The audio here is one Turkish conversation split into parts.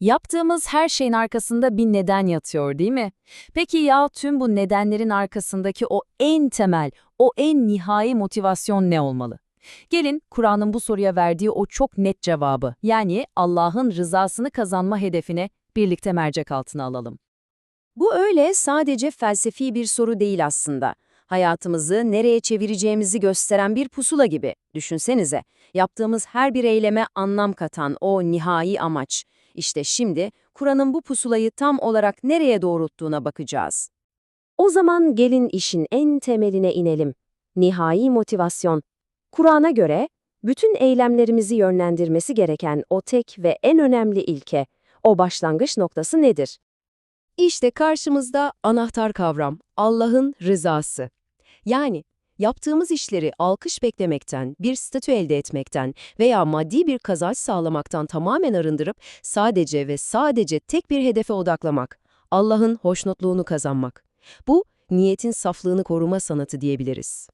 Yaptığımız her şeyin arkasında bir neden yatıyor değil mi? Peki ya tüm bu nedenlerin arkasındaki o en temel, o en nihai motivasyon ne olmalı? Gelin Kur'an'ın bu soruya verdiği o çok net cevabı, yani Allah'ın rızasını kazanma hedefine birlikte mercek altına alalım. Bu öyle sadece felsefi bir soru değil aslında. Hayatımızı nereye çevireceğimizi gösteren bir pusula gibi. Düşünsenize, yaptığımız her bir eyleme anlam katan o nihai amaç. İşte şimdi Kur'an'ın bu pusulayı tam olarak nereye doğrulttuğuna bakacağız. O zaman gelin işin en temeline inelim. Nihai motivasyon. Kur'an'a göre bütün eylemlerimizi yönlendirmesi gereken o tek ve en önemli ilke, o başlangıç noktası nedir? İşte karşımızda anahtar kavram, Allah'ın rızası. Yani yaptığımız işleri alkış beklemekten, bir statü elde etmekten veya maddi bir kazanç sağlamaktan tamamen arındırıp sadece ve sadece tek bir hedefe odaklamak, Allah'ın hoşnutluğunu kazanmak. Bu, niyetin saflığını koruma sanatı diyebiliriz.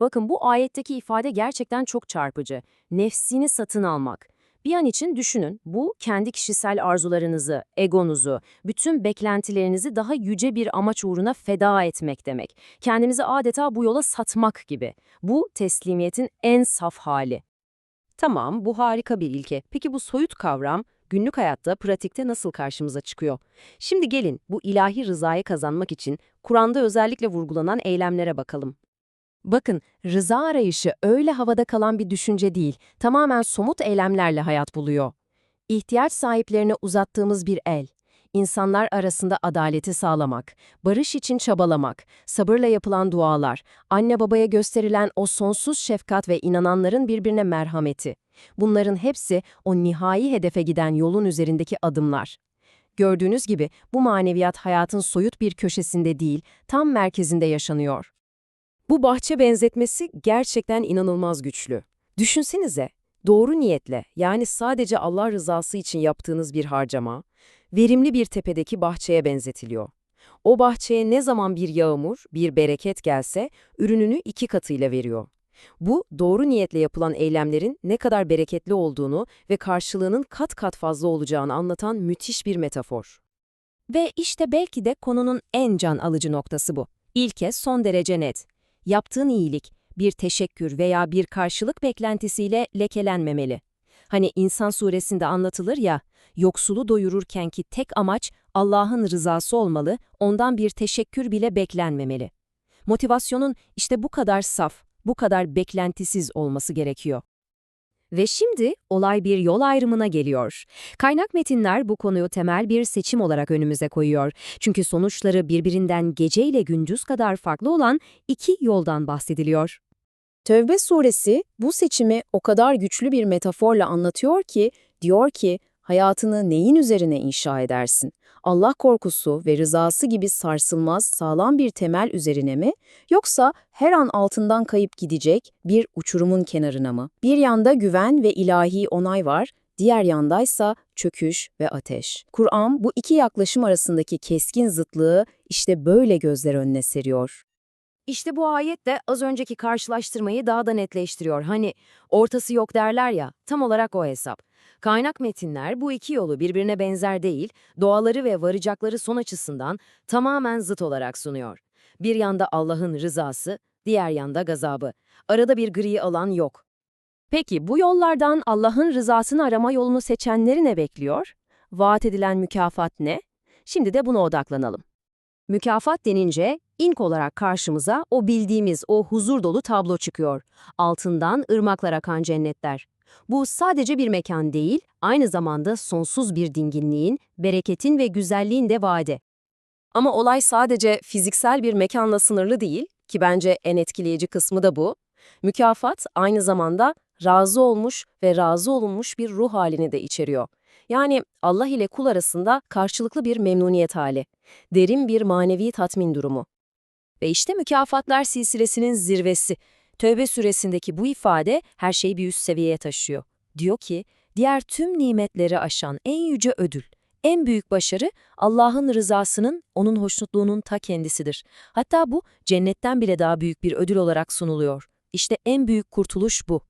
Bakın bu ayetteki ifade gerçekten çok çarpıcı. Nefsini satın almak. Bir an için düşünün, bu kendi kişisel arzularınızı, egonuzu, bütün beklentilerinizi daha yüce bir amaç uğruna feda etmek demek. Kendinizi adeta bu yola satmak gibi. Bu teslimiyetin en saf hali. Tamam, bu harika bir ilke. Peki bu soyut kavram günlük hayatta, pratikte nasıl karşımıza çıkıyor? Şimdi gelin bu ilahi rızayı kazanmak için Kur'an'da özellikle vurgulanan eylemlere bakalım. Bakın, rıza arayışı öyle havada kalan bir düşünce değil, tamamen somut eylemlerle hayat buluyor. İhtiyaç sahiplerine uzattığımız bir el, insanlar arasında adaleti sağlamak, barış için çabalamak, sabırla yapılan dualar, anne babaya gösterilen o sonsuz şefkat ve inananların birbirine merhameti. Bunların hepsi o nihai hedefe giden yolun üzerindeki adımlar. Gördüğünüz gibi bu maneviyat hayatın soyut bir köşesinde değil, tam merkezinde yaşanıyor. Bu bahçe benzetmesi gerçekten inanılmaz güçlü. Düşünsenize, doğru niyetle yani sadece Allah rızası için yaptığınız bir harcama, verimli bir tepedeki bahçeye benzetiliyor. O bahçeye ne zaman bir yağmur, bir bereket gelse, ürününü iki katıyla veriyor. Bu, doğru niyetle yapılan eylemlerin ne kadar bereketli olduğunu ve karşılığının kat kat fazla olacağını anlatan müthiş bir metafor. Ve işte belki de konunun en can alıcı noktası bu. İlke son derece net. Yaptığın iyilik, bir teşekkür veya bir karşılık beklentisiyle lekelenmemeli. Hani İnsan suresinde anlatılır ya, yoksulu doyururkenki tek amaç Allah'ın rızası olmalı, ondan bir teşekkür bile beklenmemeli. Motivasyonun işte bu kadar saf, bu kadar beklentisiz olması gerekiyor. Ve şimdi olay bir yol ayrımına geliyor. Kaynak metinler bu konuyu temel bir seçim olarak önümüze koyuyor. Çünkü sonuçları birbirinden gece ile gündüz kadar farklı olan iki yoldan bahsediliyor. Tevbe suresi bu seçimi o kadar güçlü bir metaforla anlatıyor ki, diyor ki, hayatını neyin üzerine inşa edersin? Allah korkusu ve rızası gibi sarsılmaz, sağlam bir temel üzerine mi? Yoksa her an altından kayıp gidecek bir uçurumun kenarına mı? Bir yanda güven ve ilahi onay var, diğer yandaysa çöküş ve ateş. Kur'an bu iki yaklaşım arasındaki keskin zıtlığı işte böyle gözler önüne seriyor. İşte bu ayet de az önceki karşılaştırmayı daha da netleştiriyor. Hani ortası yok derler ya, tam olarak o hesap. Kaynak metinler bu iki yolu birbirine benzer değil, doğaları ve varacakları son açısından tamamen zıt olarak sunuyor. Bir yanda Allah'ın rızası, diğer yanda gazabı. Arada bir gri alan yok. Peki bu yollardan Allah'ın rızasını arama yolunu seçenleri ne bekliyor? Vaat edilen mükafat ne? Şimdi de buna odaklanalım. Mükafat denince ilk olarak karşımıza o bildiğimiz o huzur dolu tablo çıkıyor. Altından ırmaklar akan cennetler. Bu sadece bir mekan değil, aynı zamanda sonsuz bir dinginliğin, bereketin ve güzelliğin de vaadi. Ama olay sadece fiziksel bir mekanla sınırlı değil, ki bence en etkileyici kısmı da bu. Mükafat aynı zamanda razı olmuş ve razı olunmuş bir ruh halini de içeriyor. Yani Allah ile kul arasında karşılıklı bir memnuniyet hali, derin bir manevi tatmin durumu. Ve işte mükafatlar silsilesinin zirvesi. Tövbe suresindeki bu ifade her şeyi bir üst seviyeye taşıyor. Diyor ki, diğer tüm nimetleri aşan en yüce ödül, en büyük başarı Allah'ın rızasının, onun hoşnutluğunun ta kendisidir. Hatta bu cennetten bile daha büyük bir ödül olarak sunuluyor. İşte en büyük kurtuluş bu.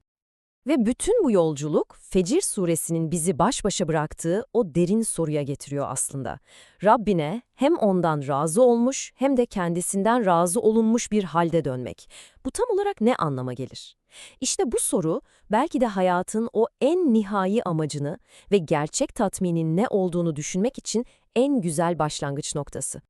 Ve bütün bu yolculuk Fecir suresinin bizi baş başa bıraktığı o derin soruya getiriyor aslında. Rabbine hem ondan razı olmuş hem de kendisinden razı olunmuş bir halde dönmek. Bu tam olarak ne anlama gelir? İşte bu soru belki de hayatın o en nihai amacını ve gerçek tatminin ne olduğunu düşünmek için en güzel başlangıç noktası.